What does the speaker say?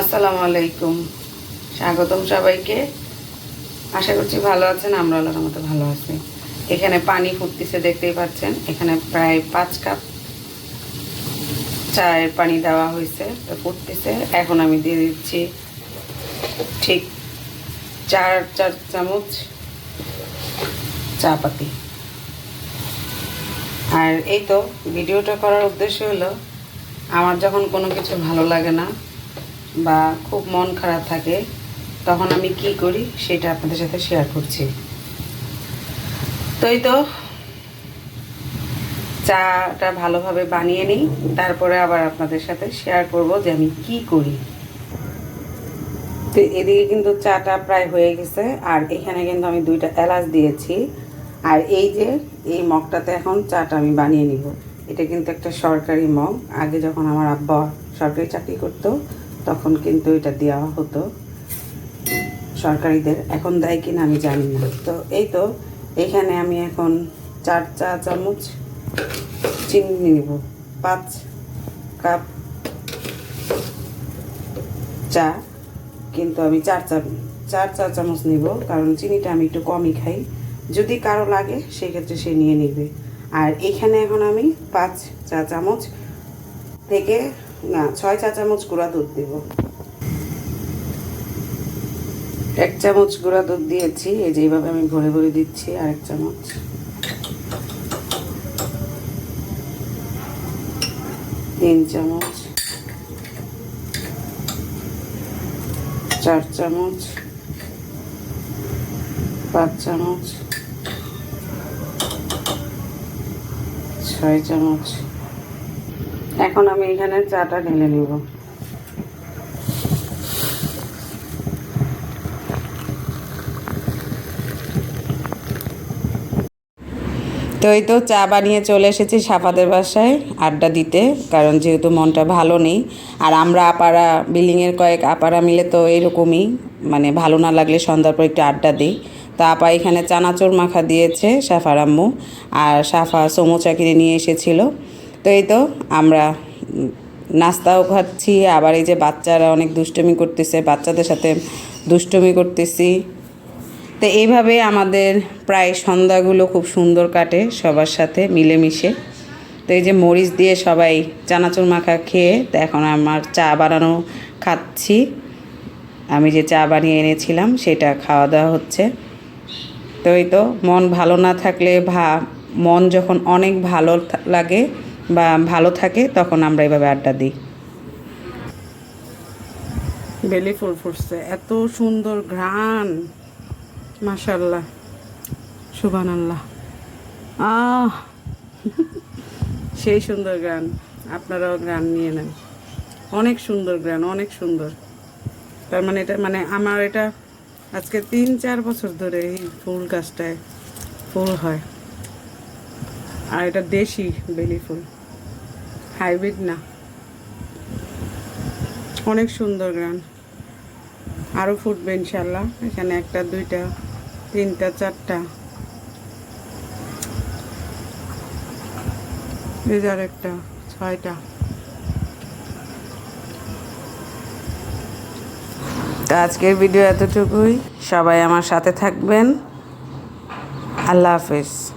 আসসালামু আলাইকুম। স্বাগতম সবাইকে। আশা করছি ভালো আছেন আমরা আল্লাহর মতো ভালো আছি। এখানে পানি ফুটতেছে, দেখতেই পাচ্ছেন। এখানে প্রায় পাঁচ কাপ চায়ের পানি দেওয়া হয়েছে, তো ফুটতেছে। এখন আমি দিয়ে দিচ্ছি ঠিক চার চার চামচ চা পাতি আর এই তো, ভিডিওটা করার উদ্দেশ্য হলো, আমার যখন কোনো কিছু ভালো লাগে না বা খুব মন খারাপ থাকে, তখন আমি কি করি সেটা আপনাদের সাথে শেয়ার করছি। তো তো, চাটা ভালোভাবে বানিয়ে নিই, তারপরে আবার আপনাদের সাথে শেয়ার করব যে আমি কি করি। তো এদিকে কিন্তু চাটা প্রায় হয়ে গেছে, আর এখানে কিন্তু আমি দুইটা এলাচ দিয়েছি। আর এই যে, এই মগটাতে এখন চাটা আমি বানিয়ে নিব। এটা কিন্তু একটা সরকারি মগ। আগে যখন আমার আব্বা সরকারি চাকরি করতো তখন কিন্তু এটা দেওয়া হতো সরকারিদের। এখন দেয় কিনা আমি জানি না। তো এই তো, এখানে আমি এখন চার চা চামচ চিনি নিব, পাঁচ কাপ চা, কিন্তু আমি চার চা চার চা চামচ নিব, কারণ চিনিটা আমি একটু কমই খাই। যদি কারও লাগে, সেক্ষেত্রে সে নিয়ে নেবে। আর এখানে এখন আমি পাঁচ চা চামচ থেকে না, ছয় চা চামচ গুঁড়া দুধ দেব। এক চামচ গুঁড়া দুধ দিয়েছি, এই যে এইভাবে আমি ভরে ভরে দিচ্ছি, আর এক চামচ। তিন চামচ। চার চামচ। পাঁচ চামচ। ছয় চামচ। এখন আমি এখানে চাটা ঢেলে নিব। তো এই তো চা বানিয়ে চলে এসেছি সাফাদের বাসায় আড্ডা দিতে, কারণ যেহেতু মনটা ভালো নেই। আর আমরা আপারা, বিল্ডিংয়ের কয়েক আপারা মিলে তো এরকমই মানে ভালো না লাগলে সন্ধ্যার পর একটু আড্ডা দিই। তো আপা এখানে চানাচুর মাখা দিয়েছে সাফার আম্মু, আর সাফা সমোচা কিনে নিয়ে এসেছিল। তো এই তো। আমরা নাস্তাও খাচ্ছি, আবার এই যে বাচ্চারা অনেক দুষ্টুমি করতেছে, বাচ্চাদের সাথে দুষ্টুমি করতেছি। তো এইভাবে আমাদের প্রায় সন্ধ্যাগুলো খুব সুন্দর কাটে সবার সাথে মিলেমিশে। তো এই যে মরিচ দিয়ে সবাই চানাচুর মাখা খেয়ে, তো এখন আমার চা বানানো খাচ্ছি। আমি যে চা বানিয়ে এনেছিলাম, সেটা খাওয়া দাওয়া হচ্ছে। তো এই তো, মন ভালো না থাকলে ভা, মন যখন অনেক ভালো লাগে বা ভালো থাকে, তখন আমরা এভাবে আড্ডা দিই। বেলি ফুল ফুটছে, এত সুন্দর ঘ্রাণ। মাশাল্লাহ সুবান আল্লাহ আহ। সেই সুন্দর গান আপনারাও গান নিয়ে নেন। অনেক সুন্দর গান অনেক সুন্দর। তার মানে এটা মানে আমার এটা, আজকে তিন, চার বছর ধরে এই ফুল গাছটায় ফুল হয়। আর এটা দেশি বেলি ফুল। হাইব্রিড না। অনেক সুন্দর গান আরও ফুটবে ইনশাল্লাহ এখানে একটা, দুইটা, তিনটা, চারটা। আর একটা ছয়টা। তো আজকের ভিডিও এতটুকুই। সবাই আমার সাথে থাকবেন। আল্লাহ হাফেজ।